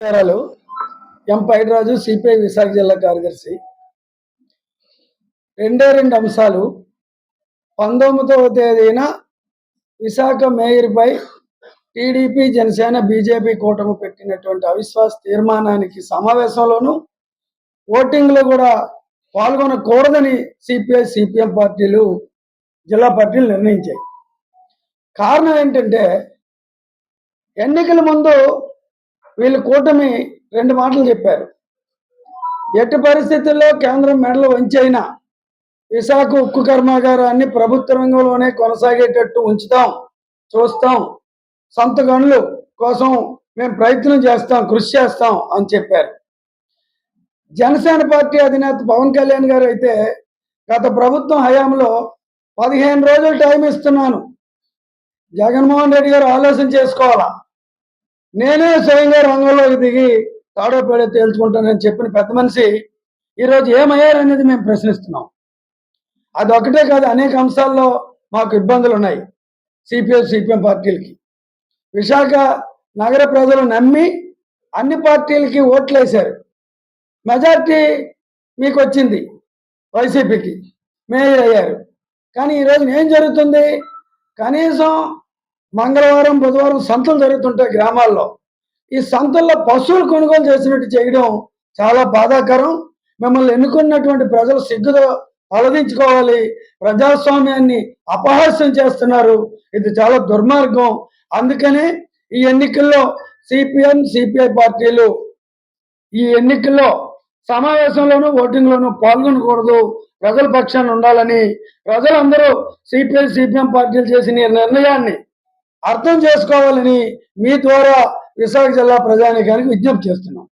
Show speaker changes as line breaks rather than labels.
నమస్కారాలు ఎం పైడిరాజు సిపిఐ విశాఖ జిల్లా కార్యదర్శి. రెండే రెండు అంశాలు. పంతొమ్మిదవ తేదీన విశాఖ మేయర్పై టీడీపీ జనసేన బీజేపీ కూటమి పెట్టినటువంటి అవిశ్వాస తీర్మానానికి సమావేశంలోనూ ఓటింగ్లో కూడా పాల్గొనకూడదని సిపిఐ సిపిఎం పార్టీలు జిల్లా పార్టీలు నిర్ణయించాయి. కారణం ఏంటంటే ఎన్నికల ముందు వీళ్ళు కూటమి రెండు మాటలు చెప్పారు. ఎట్టి పరిస్థితుల్లో కేంద్రం మెడలు వంచైనా విశాఖ ఉక్కు కర్మాగారాన్ని ప్రభుత్వ రంగంలోనే కొనసాగేటట్టు ఉంచుతాం చూస్తాం. సొంత గనులు కోసం మేము ప్రయత్నం చేస్తాం కృషి చేస్తాం అని చెప్పారు. జనసేన పార్టీ అధినేత పవన్ కళ్యాణ్ గారు అయితే గత ప్రభుత్వం హయాంలో పదిహేను రోజులు టైం ఇస్తున్నాను. జగన్మోహన్ రెడ్డి గారు ఆలోచన చేసుకోవాలా? నేనే స్వయంగా రంగంలోకి దిగి తాడోపేడ తేల్చుకుంటానని చెప్పిన పెద్ద మనిషి ఈరోజు ఏమయ్యారనేది మేము ప్రశ్నిస్తున్నాం. అది ఒకటే కాదు అనేక అంశాల్లో మాకు ఇబ్బందులు ఉన్నాయి సిపిఎం సిపిఎం పార్టీలకి. విశాఖ నగర ప్రజలు నమ్మి అన్ని పార్టీలకి ఓట్లు వేశారు మెజార్టీ మీకు వచ్చింది వైసీపీకి మేయర్ అయ్యారు. కానీ ఈరోజు ఏం జరుగుతుంది? కనీసం మంగళవారం బుధవారం సంతలు జరుగుతుంటాయి గ్రామాల్లో. ఈ సంతల్లో పశువులు కొనుగోలు చేసినట్టు చేయడం చాలా బాధాకరం. మిమ్మల్ని ఎన్నుకున్నటువంటి ప్రజలు సిగ్గుతో అలదించుకోవాలి ప్రజాస్వామ్యాన్ని అపహాస్యం చేస్తున్నారు. ఇది చాలా దుర్మార్గం. అందుకనే ఈ ఎన్నికల్లో సిపిఎం సిపిఐ పార్టీలు ఈ ఎన్నికల్లో సమావేశంలోనూ ఓటింగ్లోనూ పాల్గొనకూడదు. ప్రజల పక్షాన్ని ఉండాలని ప్రజలందరూ సిపిఐ సిపిఎం పార్టీలు చేసిన ఈ నిర్ణయాన్ని అర్థం చేసుకోవాలని మీ ద్వారా విశాఖ జిల్లా ప్రజానీకానికి విజ్ఞప్తి చేస్తున్నాం.